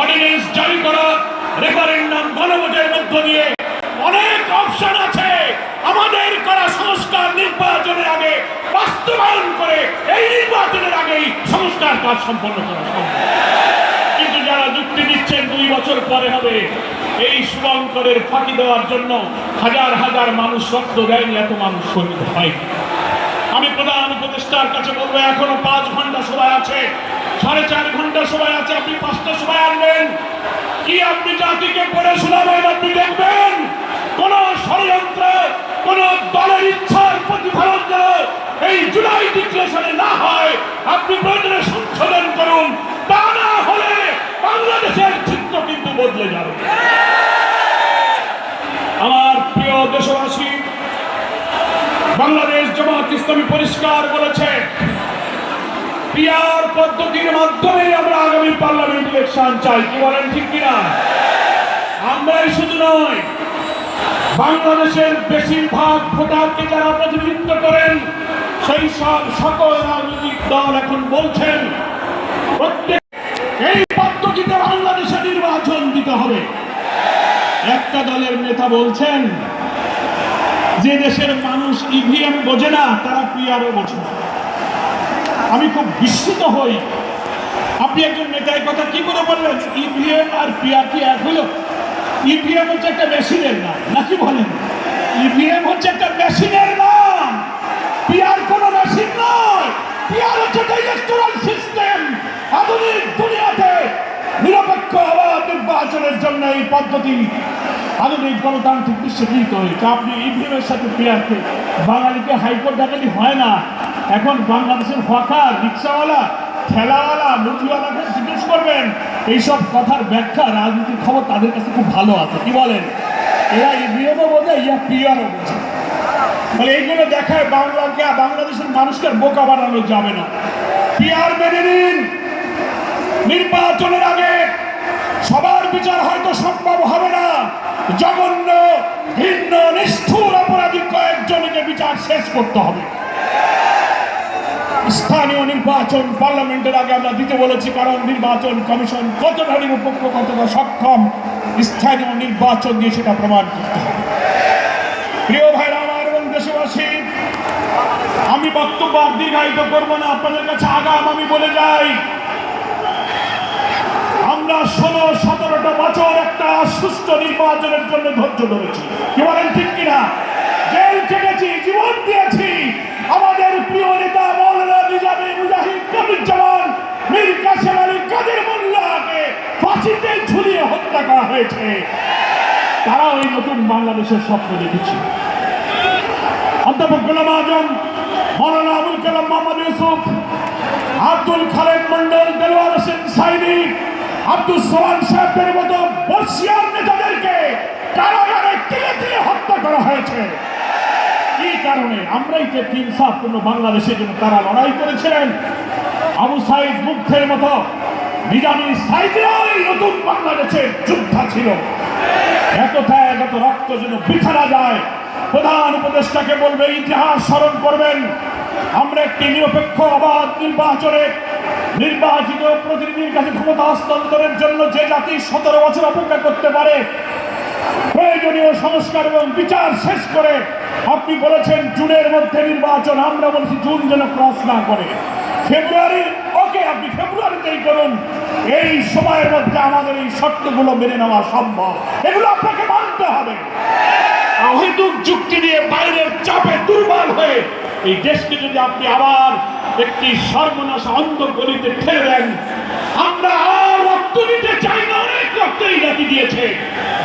Ordinance জারি করা referendum গণভোটের মধ্য দিয়ে অনেক অপশন আছে। আমাদের করা সংস্কার নির্বাচনের আগে, বাস্তবায়ন করে এই নির্বাচনের আগেই সংস্কার কাজ সম্পন্ন করা সম্ভব। কিন্তু যারা যুক্তি দিচ্ছেন দুই বছর পরে হবে, এই শুভঙ্করের ফাঁকি দেওয়ার জন্য হাজার হাজার মানুষ রক্ত দেয়নি, এত মানুষ শহীদ হয়নি। আমি প্রধান উপদেষ্টার কাছে বলব, এখনও পাঁচ ঘণ্টা সময় আছে। সাড়ে চার ঘণ্টা সময় আছে, আপনি পাঁচটা সময় আনবেন। কি আপনি জাতিকে পড়ে শোনাবেন, আপনি দেখবেন, কোন ষড়যন্ত্র, কোন দলের ইচ্ছার প্রতিফলন যেন এই জুলাই ডিক্লেশনে না হয়, আপনি প্রয়োজনে সংশোধন করুন। তা না হলে বাংলাদেশের চিত্র কিন্তু বদলে যাবে। আমার প্রিয় দেশবাসী, বাংলাদেশ জামাত ইসলামী পরিষ্কার বলেছে পিয়ার পদ্ধতির মাধ্যমে আমরা আগামী পার্লামেন্ট ইলেকশন চাই, কি বলেন ঠিক কিনা? আমরাই শুধু নয়, বাংলাদেশের বেশিরভাগ ভোটারকে যারা প্রতিনিধিত্ব করেন, সেই সব সকল রাজনৈতিক দল এখন বলছেন, প্রত্যেক এই পদ্ধতিতে বাংলাদেশে নির্বাচন দিতে হবে। একটা দলের নেতা বলছেন, যে দেশের মানুষ ইভিএম বোঝে না, তারা পিআরও বোঝে না। আমি খুব বিস্মিত হই। আপনি একজন নেতা কথা কি করে বললেন? ইভিএম আর পিআর কি এক হলো? ইভিএম হচ্ছে একটা মেশিনের নাম, নাকি বলেন? ইভিএম হচ্ছে একটা মেশিনের নাম। পিআর কোনো মেশিন নয়। পিআর হচ্ছে একটা ইলেকট্রাল সিস্টেম আধুনিক দুনিয়াতে নিরপেক্ষ আবাদ নির্বাচনের জন্য এই পদ্ধতি আধুনিক গণতান্ত্রিক বিশ্বে গৃহীত হয়েছে। আপনি ইভিএমের সাথে পিআরকে বাঙালিকে হাইকোর্ট দেখালি হয় না। এখন বাংলাদেশের হকার রিক্সাওয়ালা, ঠেলাওয়ালা মুরগিওয়ালাকে জিজ্ঞেস করবেন, এইসব কথার ব্যাখ্যা, রাজনীতির খবর তাদের কাছে খুব ভালো আছে। কি বলেন? এরা ইভিএমও বোঝে ইয়া পিআরও বোঝে। মানে এইগুলো দেখায় বাংলাকে বাংলাদেশের মানুষকে বোকা বানানো যাবে না। পিআর মেনে নিন। নির্বাচনের আগে সবার বিচার হয়তো সম্ভব হবে না। জঘন্য ভিন্ন নিষ্ঠুর অপরাধী কয়েকজনকে বিচার শেষ করতে হবে। স্থানীয় নির্বাচন পার্লামেন্টের আগে আমরা দিতে বলেছি, কারণ নির্বাচন কমিশন কতটা নিরপেক্ষ, কতটা সক্ষম, স্থানীয় নির্বাচন দিয়ে সেটা প্রমাণ করতে হবে। প্রিয় ভাইরা আমার এবং দেশবাসী, আমি বক্তব্য দীর্ঘায়িত করব না, আপনাদের কাছে আগাম আমি বলে যাই। আমরা ষোলো, সতেরোটা বছর একটা সুস্থ নির্বাচনের জন্য ধৈর্য ধরেছি। কি বলেন ঠিক কিনা? জেল কেটেছি জীবন দিয়েছি আমাদের প্রিয় নেতা মৌলানা নিজামী কবিরুজ্জামান মীর কাসেম আলী কাদের মোল্লাকে ফাঁসিতে ঝুলিয়ে হত্যা করা হয়েছে। তারা ওই নতুন বাংলাদেশের স্বপ্ন দেখেছে। অধ্যাপক গোলাম আজম, মৌলানা আবুল কালাম মোহাম্মদ ইউসুফ, আব্দুল খালেদ মন্ডল দেলোয়ার হোসেন সাইনি আব্দুল সোহান সাহেবের মতো বর্ষিয়ার নেতাদেরকে কারাগারে তিলে তিলে হত্যা করা হয়েছে। কি কারণে আমরাই যে ইনসাফপূর্ণ বাংলাদেশের জন্য তারা লড়াই করেছিলেন আবু সাইদ মুগ্ধের মতো নিজামী সাইদরাই নতুন বাংলাদেশের যোদ্ধা ছিল। এত ত্যাগ, এত রক্ত যেন বৃথা না যায়। প্রধান উপদেষ্টাকে বলবে, ইতিহাস স্মরণ করবেন। আমরা একটি নিরপেক্ষ অবাধ নির্বাচনে নির্বাচিত প্রতিনিধির কাছে ক্ষমতা হস্তান্তরের জন্য যে জাতি সতেরো বছর অপেক্ষা করতে পারে, প্রয়োজনীয় সংস্কার এবং বিচার শেষ করে, আপনি বলেছেন জুনের মধ্যে নির্বাচন, আমরা বলেছি জুন যেন ক্রস না করে। ফেব্রুয়ারি ওকে আপনি ফেব্রুয়ারিতেই করুন। এই সময়ের মধ্যে আমাদের এই শর্তগুলো মেনে নেওয়া সম্ভব। এগুলো আপনাকে মানতে হবে। অহেতুক যুক্তি দিয়ে বাইরের চাপে দুর্বল হয়ে এই দেশকে যদি আপনি আবার একটি সর্বনাশ অন্ধ গলিতে ঠেলে দেন, আমরা আর রক্ত দিতে চাই না, অনেক রক্ত এই জাতি দিয়েছে।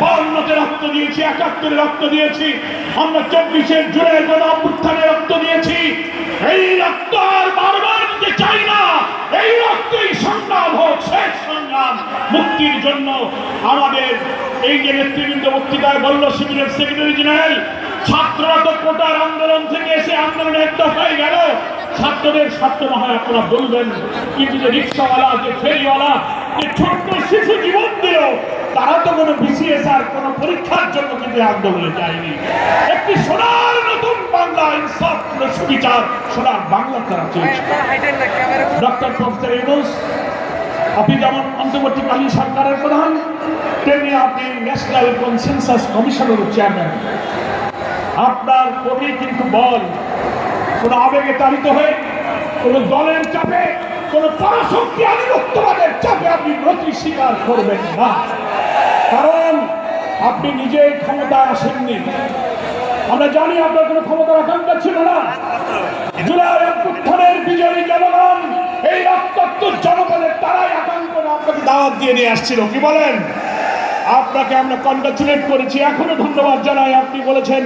বাউন্নতে রক্ত দিয়েছি, একাত্তরে রক্ত দিয়েছি, আমরা চব্বিশের জুড়ে গণ অভ্যুত্থানে রক্ত দিয়েছি। এই রক্ত আর বারবার চাই না। এই রক্তই সংগ্রাম হোক, শেষ সংগ্রাম। মুক্তির জন্য আমাদের এই যে নেতৃবৃন্দ বক্তৃতায় বলল শিবিরের সেক্রেটারি জেনারেল, ছাত্ররা তো কোটার আন্দোলন থেকে এসে আন্দোলনে এক দফায় গেল। ছাত্রদের স্বার্থ না হয় আপনারা বলবেন, কিন্তু যে রিক্সাওয়ালা, যে ফেরিওয়ালা, যে ছোট্ট শিশু জীবন দিল তারা তো কোনো বিসিএস আর কোনো পরীক্ষার জন্য কিন্তু আন্দোলনে যায়নি। একটি সোনার নতুন বাংলা ইনসাফ সুবিচার, সোনার বাংলা তারা চেয়েছে। ডক্টর আপনি যেমন অন্তর্বর্তীকালীন সরকারের প্রধান, তেমনি আপনি ন্যাশনাল কনসেনসাস কমিশনের চেয়ারম্যান। আপনার কবি কিন্তু বল, কোনো আবেগে তাড়িত হয়ে, কোনো দলের চাপে, কোনো পরাশক্তি আধিপত্যবাদের চাপে আপনি প্রতি স্বীকার করবেন না। কারণ আপনি নিজেই ক্ষমতায় আসেননি। আমরা জানি আপনার কোনো ক্ষমতার আকাঙ্ক্ষা ছিল না। জুলাই বিজয়ী এই তারাই আপনাকে দিয়ে নিয়ে আসছিল। বলেন? আপনাকে আমরা করেছি। ধন্যবাদ জানাই। আপনি বলেছেন,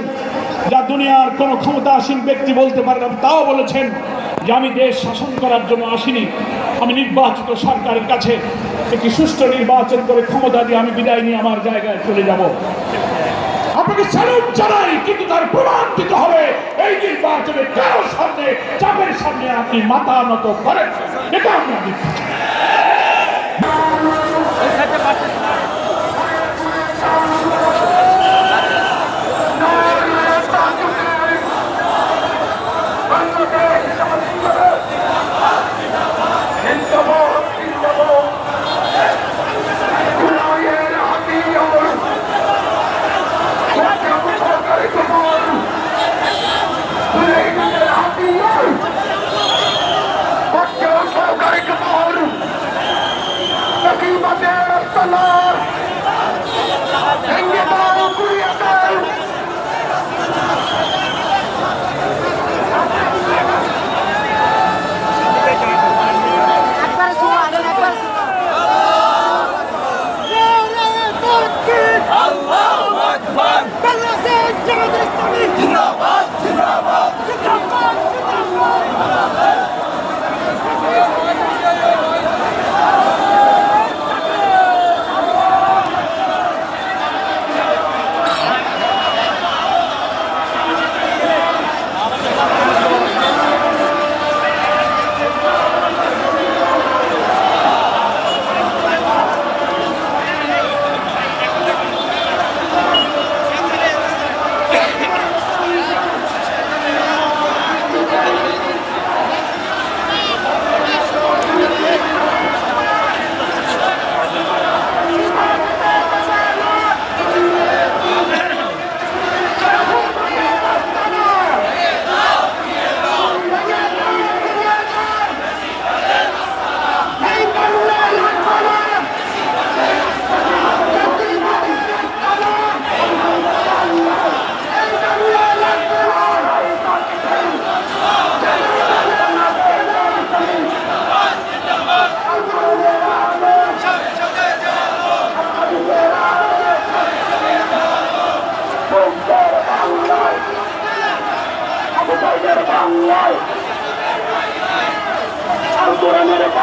যা দুনিয়ার কোনো ক্ষমতাসীন ব্যক্তি বলতে পারেন তাও বলেছেন যে আমি দেশ শাসন করার জন্য আসিনি, আমি নির্বাচিত সরকারের কাছে একটি সুষ্ঠু নির্বাচন করে ক্ষমতা দিয়ে আমি বিদায় নিয়ে আমার জায়গায় চলে যাব। আপনাকে স্যালুট জানাই, কিন্তু তার প্রমাণ দিতে হবে, এই নির্বাচনে কারোর সামনে, চাপের সামনে আপনি মাথা মতো করেন। এটা আমরা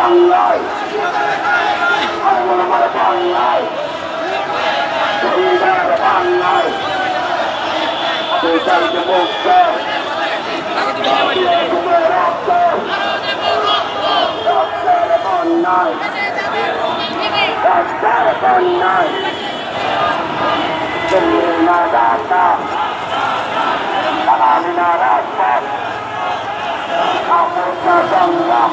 বাংলায় আন্দোলনের বাংলায় শহীদের বাংলায় বিচারকে মুক্ত রক্ত রক্তের বন্যায় রক্তের বন্যায় দিল্লি না ঢাকা সালামি না রাজপথ আমরা সংগ্রাম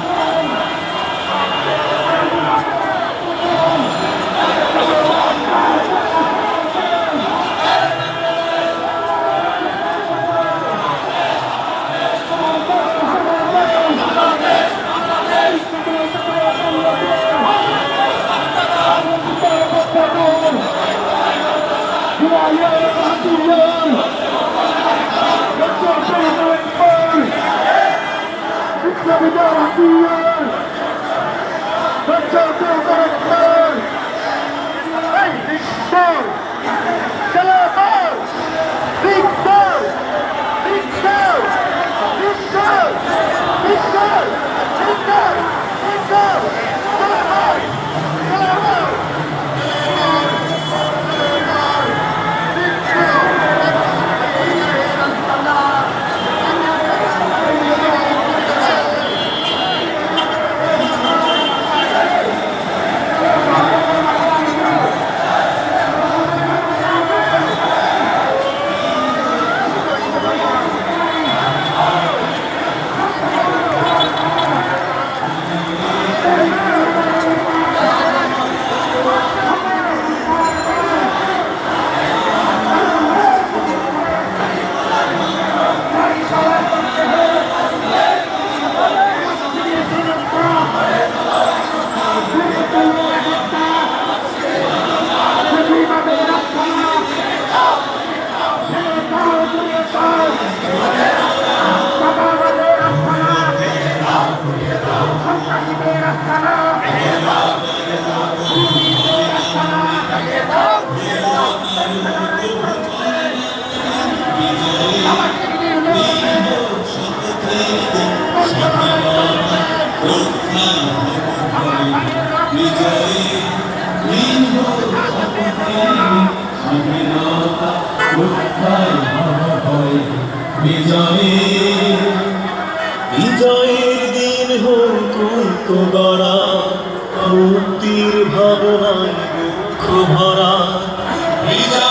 উত্থায় হয় বিজয়ের দিন হোক ঐক্য গড়া। মুক্তির ভাবনায় দুঃখ ভরা। বিজয়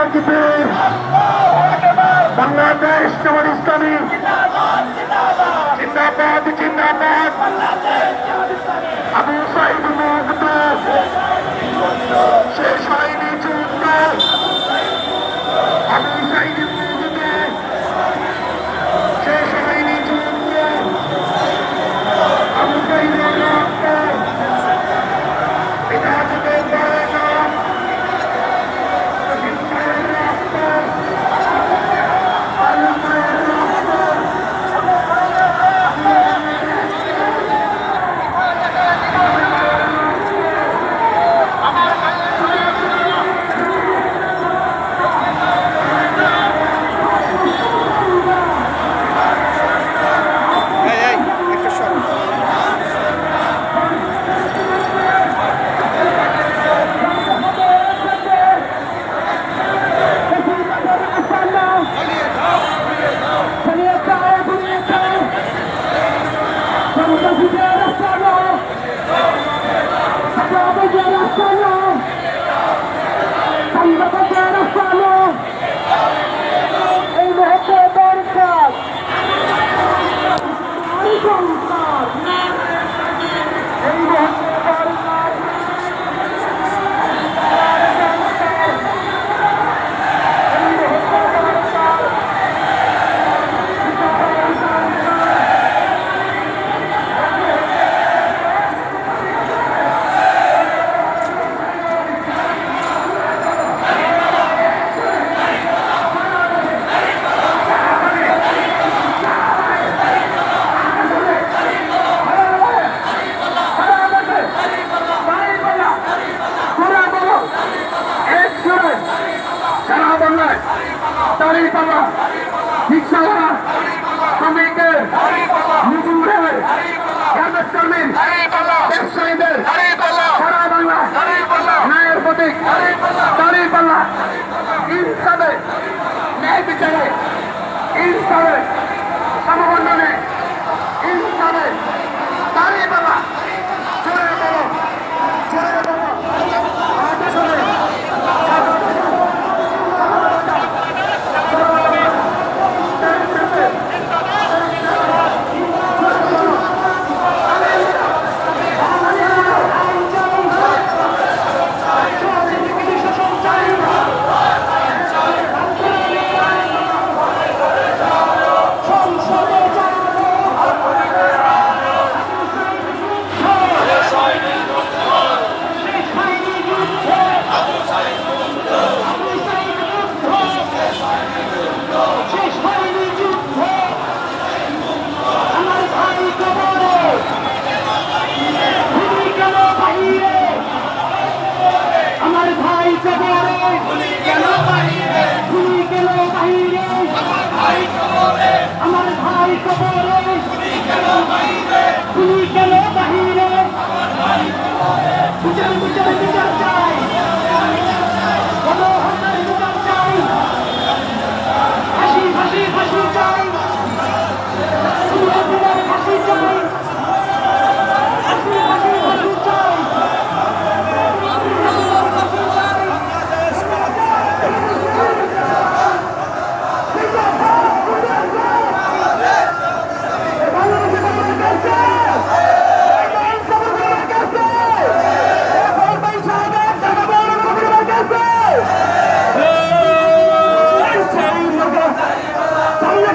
তাকবীর বাংলাদেশ জামাত ইসলামী। জিন্দাবাদ জিন্দাবাদ। ন্যায় বিচারে ইনসানের সমবন্ধনে ইনসানের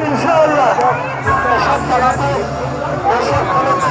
ইনশাআল্লাহ সব পালাতে সব পালাতে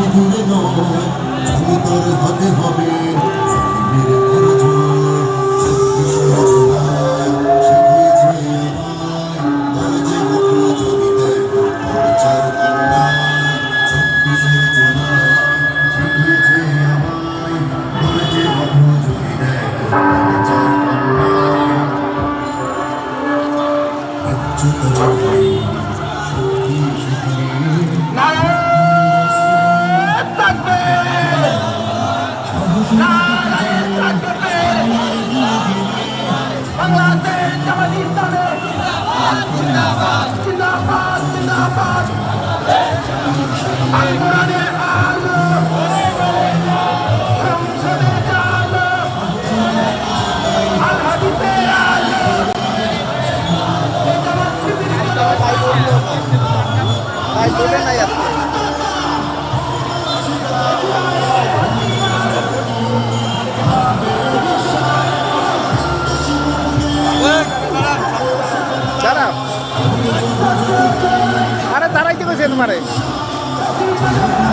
বেশি দূরে নয় তুমি তোর হাতে হবে। Shut up. Ahora está ahí que me siento, madre. Thank you.